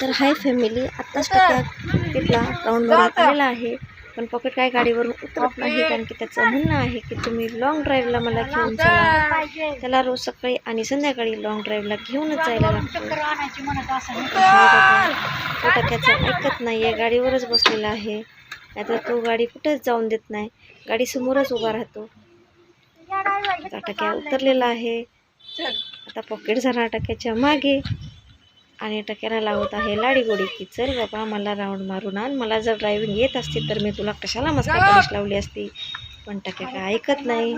तर hi family आत्ताच टक्या पॉकेटला round आलेला आहे. पण पॉकेट काय गाडीवरून उतरत नाही कारण की त्याचं म्हणणं आहे की तुम्ही लॉंग ड्राईव्हला मला घेऊन चला. त्याला रोज सकाळी आणि संध्याकाळी लॉंग ड्राईव्हला घेऊनच जायला लागतं. तो ऐकत नाही. आहे गाडीवरच बसलेला आहे. नाहीतर तो गाडी कुठेच जाऊन देत नाही. गाडी समोरच उभा राहतो. आता टक्या उतरलेला आहे. आता पॉकेट झाला टक्याच्या मागे. आणि टक्याला लावत आहे लाडी गोडी की चल बाबा मला राऊंड मारून आण. मला जर ड्रायव्हिंग येत असती तर मी तुला कशाला मस्त पॉलिश लावली असती? पण टक्या काय ऐकत नाही.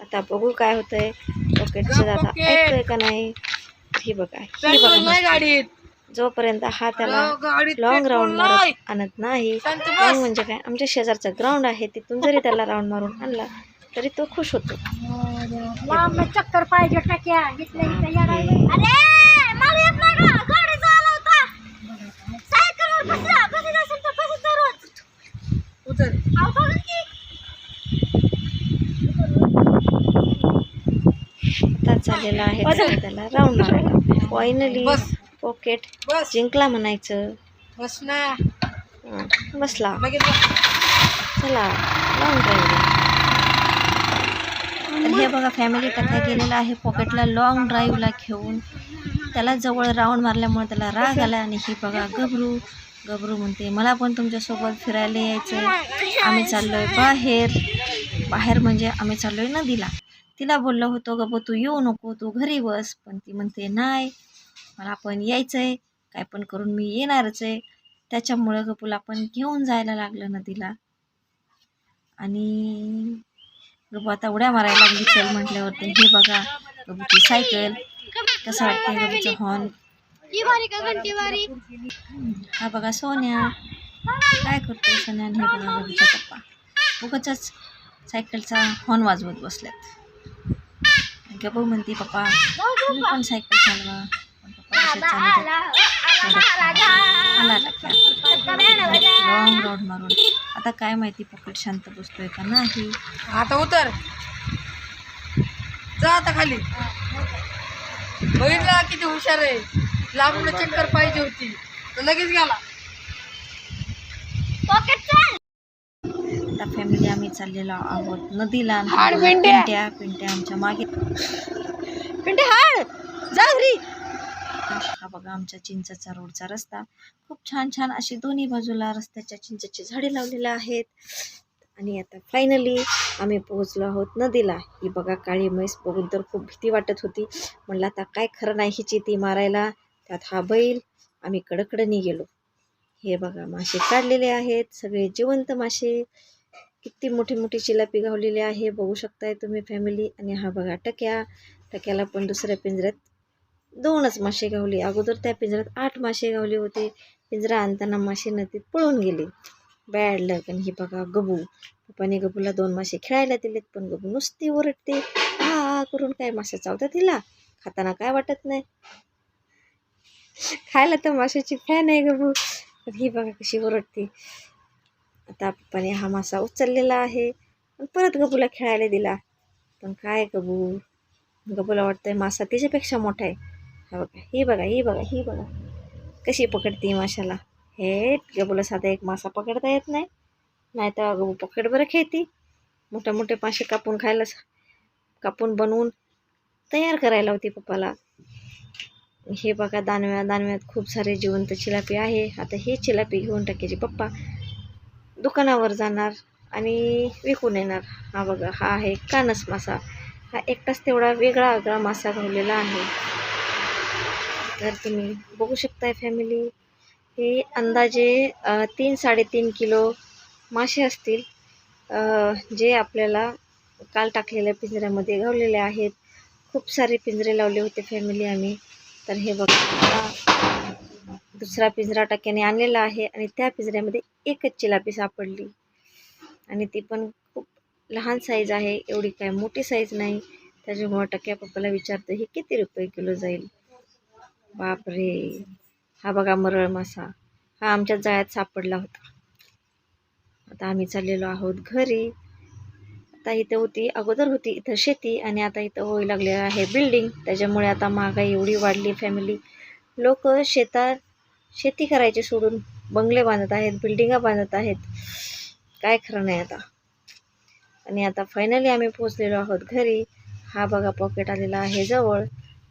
आता बघू काय होतंय. पॉकेटचं दादा ऐकतोय का नाही? ही बघा ही बघा जोपर्यंत हा त्याला लॉंग राऊंड. मारत आणत नाही. लॉंग म्हणजे काय? आमच्या शेजारचा ग्राउंड आहे तिथून जरी त्याला राऊंड मारून आणला तरी तो खुश होतो. चक्कर पाहिजे टाक्या इथल्या इथं येडायला. अरे मला चाललेला आहे चला त्याला राऊंड मारायला फायनली बस. पॉकेट बस. जिंकला म्हणायचं. बस ना. बसला. चला लॉंग ड्राईव्ह तर हे बघा फॅमिली टक्का गेलेला आहे. पॉकेटला लॉंग ड्राईव्हला घेऊन. त्याला जवळ राऊंड मारल्यामुळे त्याला राग आला आणि ही बघा गबरू गबरू म्हणते. मला पण तुमच्यासोबत फिरायला यायचं आम्ही चाललोय बाहेर. बाहेर म्हणजे आम्ही चाललोय नदीला. तिला बोललो होतो गबू तू येऊ नको तू घरी बस. पण ती म्हणते नाही मला पण यायचं आहे काय पण करून मी येणारच आहे. त्याच्यामुळं गबूला पण घेऊन जायला लागलं नदीला. आणि गबू आता उड्या मारायला लागली चल म्हटल्यावरती. हे बघा गबूची सायकल. कसं वाटतंय गबूचं हॉर्न ही हा बघा सोन्या. काय करतोय सोन्या हे बघा गबूचा पप्पा उगाच सायकलचा हॉर्न वाजवत बसल्यात. गबू म्हणते पप्पा तुम्ही पण सायकल चालवा? लॉंग राऊंड मारून. आता काय माहिती पकड शांत बसतोय का नाही? आता उतर. जा आता खाली. बघितला किती हुशार आहे? लांबून चक्कर पाहिजे होती. तर लगेच गेला. आता फॅमिली आम्ही चाललेलो आहोत नदीला. आणि हाड पिंट्या. पिंट्या पिंट्या आमच्या मागे. पिंट्या हाड. जा घरी. हा बघा आमच्या चिंचेचा रोडचा रस्ता. खूप छान छान अशी दोन्ही बाजूला रस्त्याच्या चिंचेची झाडे लावलेले आहेत. आणि आता फायनली आम्ही पोहोचलो आहोत नदीला. ही बघा काळी म्हैस बघून तर खूप भीती वाटत होती. म्हणलं आता काय खरं नाही हिची ती मारायला. त्यात हा बैल. आम्ही कडकडनी गेलो हे बघा मासे काढलेले आहेत. सगळे जिवंत मासे. किती मोठी मोठी चिलापी गावलेली आहे. बघू शकताय तुम्ही फॅमिली आणि हा बघा टक्या. टक्याला पण दुसऱ्या पिंजऱ्यात दोनच मासे गावले. अगोदर त्या पिंजऱ्यात आठ मासे गावले होते. पिंजरा आणताना मासे नदीत पळून गेले. बॅड लक आणि ही बघा गबू. पप्पाने गबूला दोन मासे खेळायला दिलेत पण गबू नुसती ओरडते. हा करून काय मासे चावतात तिला? खाताना काय वाटत नाही? खायला तर माशाची फॅन आहे गबू. पण ही बघा कशी ओरडते. आता पप्पाने हा मासा उचललेला आहे. आणि परत गबूला खेळायला दिला. पण काय गबू? गबूला वाटतंय मासा तिच्यापेक्षा मोठा आहे. हा बघा ही बघा ही बघा ही बघा. कशी पकडते माशाला. हे गबूला साधा एक मासा पकडता येत नाही. नाहीतर अगं पकड बरं खेळती. मोठे मोठे मासे कापून खायला कापून बनवून तयार करायला होती पप्पाला. हे बघा दानव्या दानव्यात खूप सारे जिवंत चिलापी आहे. आता हे चिलापी घेऊन टाकायची पप्पा. दुकानावर जाणार आणि विकून येणार. हा बघा हा आहे कानस मासा. हा एकटाच तेवढा वेगळा वेगळा मासा घावलेला आहे. तर तुम्ही बघू शकताय फॅमिली हे अंदाजे तीन साडेतीन किलो मासे असतील. जे आपल्याला काल टाकलेल्या पिंजऱ्यामध्ये घावलेले आहेत. खूप सारे पिंजरे लावले होते फॅमिली आम्ही. तर हे बघा दुसरा पिंजरा टक्क्याने आणलेला आहे आणि त्या पिंजऱ्यामध्ये एकच चिलापी सापडली. आणि ती पण खूप लहान साईज आहे एवढी काय मोठी साईज नाही. त्याच्यामुळं टक्क्या पप्पाला विचारतो हे किती रुपये किलो जाईल? बापरे! हा बघा मरळ मासा. हा आमच्या जाळ्यात सापडला होता. आता आम्ही चाललेलो आहोत घरी. आता इथं होती अगोदर होती इथं शेती आणि आता इथं होऊ लागलेलं आहे बिल्डिंग त्याच्यामुळे आता महागाई एवढी वाढली फॅमिली लोक शेतात शेती करायची सोडून बंगले बांधत आहेत बिल्डिंगा बांधत आहेत. काय खरं नाही आता. आणि आता फायनली आम्ही पोचलेलो आहोत घरी. हा बघा पॉकेट आलेला आहे जवळ.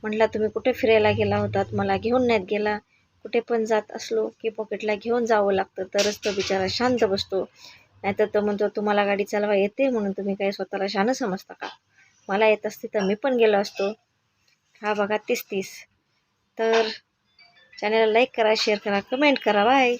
म्हटलं तुम्ही कुठे फिरायला गेला होतात? मला घेऊन नाहीत गेला. कुठे पण जात असलो की पॉकेटला घेऊन जावं लागतं. तरच तो बिचारा शांत बसतो. नाहीतर तो म्हणतो तुम्हाला गाडी चालवा येते म्हणून तुम्ही काही स्वतःला शानं समजता का? मला येत असते तर मी पण गेलो असतो. हा बघा तीस तीस. तर चॅनलला लाईक करा शेअर करा कमेंट करा. बाय